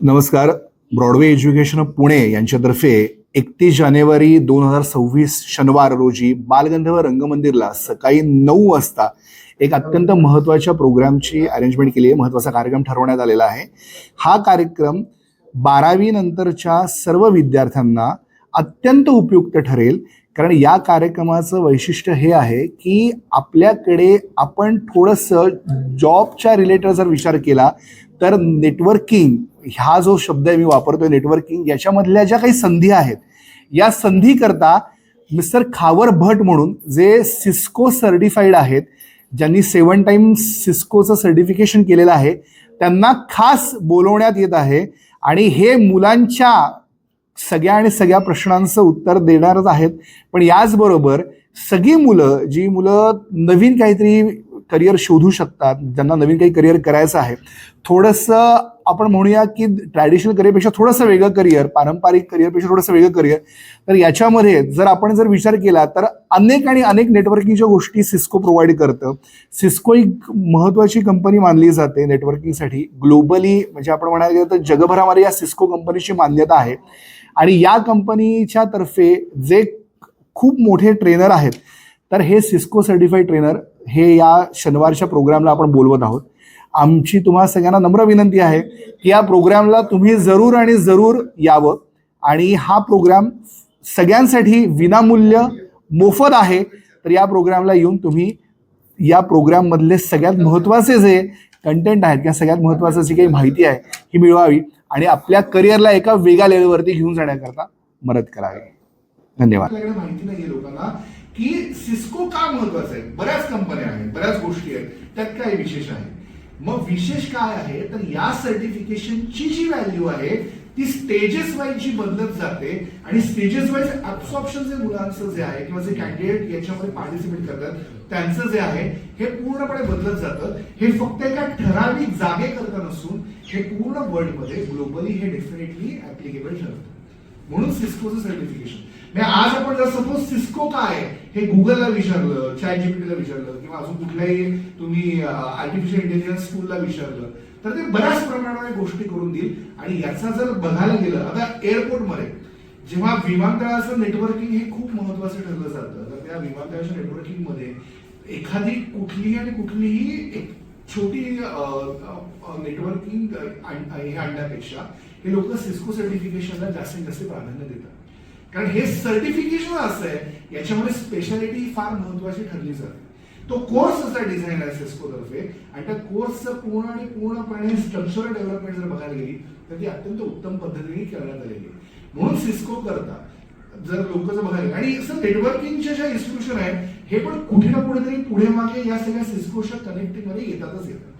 नमस्कार. Broadway education Pune यांच्यातर्फे एकतीस जानेवारी दोन हजार सव्वीस शनिवार रोजी बालगंधर्व रंगमंदिरला सकाळी नऊ वाजता एक अत्यंत महत्त्वाच्या प्रोग्रामची अरेंजमेंट केली आहे. महत्त्वाचा कार्यक्रम ठरवण्यात आलेला आहे. हा कार्यक्रम बारावी नंतरच्या सर्व विद्यार्थ्यांना अत्यंत उपयुक्त ठरेल. कारण या कार्यक्रमाचं वैशिष्ट्य हे आहे की आपल्याकडे आपण थोडंसं जॉबच्या रिलेटेड जर विचार केला तर नेटवर्किंग ह्या जो शब्द आहे मी वापरतोय नेटवर्किंग याच्यामधल्या ज्या काही संधी आहेत या संधीकरता मिस्टर खावर भट म्हणून जे सिस्को सर्टिफाईड आहेत ज्यांनी सेवन टाईम सिस्कोचं सर्टिफिकेशन केलेलं आहे त्यांना खास बोलवण्यात येत आहे आणि हे मुलांच्या सगळ्या आणि सगळ्या प्रश्नांचं उत्तर देणारच आहेत. पण याचबरोबर सगळी मुलं जी मुलं नवीन काहीतरी करिअर शोधू शकतात ज्यांना नवीन काही करिअर करायचं आहे. थोडंसं आपण म्हणूया की ट्रॅडिशनल करिअरपेक्षा थोडंसं वेगळं करिअर पारंपरिक करिअरपेक्षा थोडंसं वेगळं करिअर तर याच्यामध्ये जर आपण जर विचार केला तर अनेक आणि अनेक नेटवर्किंगच्या गोष्टी सिस्को प्रोव्हाइड करतं. सिस्को एक महत्त्वाची कंपनी मानली जाते नेटवर्किंगसाठी ग्लोबली म्हणजे आपण म्हणायला गेलं तर जगभरामध्ये या सिस्को कंपनीची मान्यता आहे. आणि या कंपनीच्या तर्फे जे खूप मोठे ट्रेनर आहेत तर हे सिस्को सर्टिफाईड ट्रेनर हे या शनिवारच्या प्रोग्रामला आपण बोलवत आहोत. आमची तुम्हाला सगळ्यांना नम्र विनंती आहे की या प्रोग्रामला तुम्ही जरूर आणि जरूर यावं. आणि हा प्रोग्राम सगळ्यांसाठी विनामूल्य मोफत आहे. तर या प्रोग्रामला येऊन तुम्ही या प्रोग्राममधले सगळ्यात महत्त्वाचे जे कंटेंट आहेत किंवा सगळ्यात महत्त्वाचं जी काही माहिती आहे ही मिळवावी आणि आपल्या करिअरला एका वेगळ्या लेवलवरती घेऊन जाण्याकरता मदत करावी. धन्यवाद. की सिस्को का महत्वाचं आहे? बऱ्याच कंपन्या आहेत बऱ्याच गोष्टी आहेत त्यात काय विशेष आहे मग विशेष काय आहे? तर या सर्टिफिकेशनची जी व्हॅल्यू आहे ती स्टेजेस वाईज जी बदलत जाते आणि स्टेजेस वाईज ऍब्सॉर्प्शन जे मुलांचं जे आहे किंवा जे कॅन्डिडेट याच्यामध्ये पार्टिसिपेट करतात त्यांचं जे आहे हे पूर्णपणे बदलत जातं. हे फक्त एका ठराविक जागे करता नसून हे पूर्ण वर्ल्डमध्ये ग्लोबली हे डेफिनेटली ऍप्लिकेबल ठरतं. म्हणून सिस्कोचं सर्टिफिकेशन म्हणजे आज आपण जर सपोज सिस्को काय हे गुगलला विचारलं चॅट जीपीटीला विचारलं किंवा अजून कुठल्याही तुम्ही आर्टिफिशियल इंटेलिजन्स स्कूलला विचारलं तर ते बऱ्याच प्रमाणामध्ये गोष्टी करून देईल. आणि याचा जर बघायला गेलं आता एअरपोर्टमध्ये जेव्हा विमानतळाचं नेटवर्किंग हे खूप महत्वाचं ठरलं जातं तर त्या विमानतळाच्या नेटवर्किंगमध्ये एखादी कुठलीही आणि कुठलीही एक छोटी नेटवर्किंग हे आणण्यापेक्षा हे लोक सिस्को सर्टिफिकेशनला जास्तीत जास्त प्राधान्य देतात. कारण हे सर्टिफिकेशन असं आहे याच्यामध्ये स्पेशालिटी फार महत्वाची ठरली जाते. तो कोर्स असा डिझाईन आहे सिस्को तर्फे आणि त्या कोर्सचं पूर्ण आणि पूर्णपणे स्ट्रक्चरल डेव्हलपमेंट जर बघायला गेली तर ती अत्यंत उत्तम पद्धतीने करण्यात आलेली आहे. म्हणून सिस्को करता जर लोक जर बघायला आणि असं नेटवर्किंगच्या ज्या इन्स्टिट्यूशन आहेत हे पण कुठे ना कुठेतरी पुढे मागे या सगळ्या सिस्कोच्या कनेक्टिंगमध्ये येतातच येतात.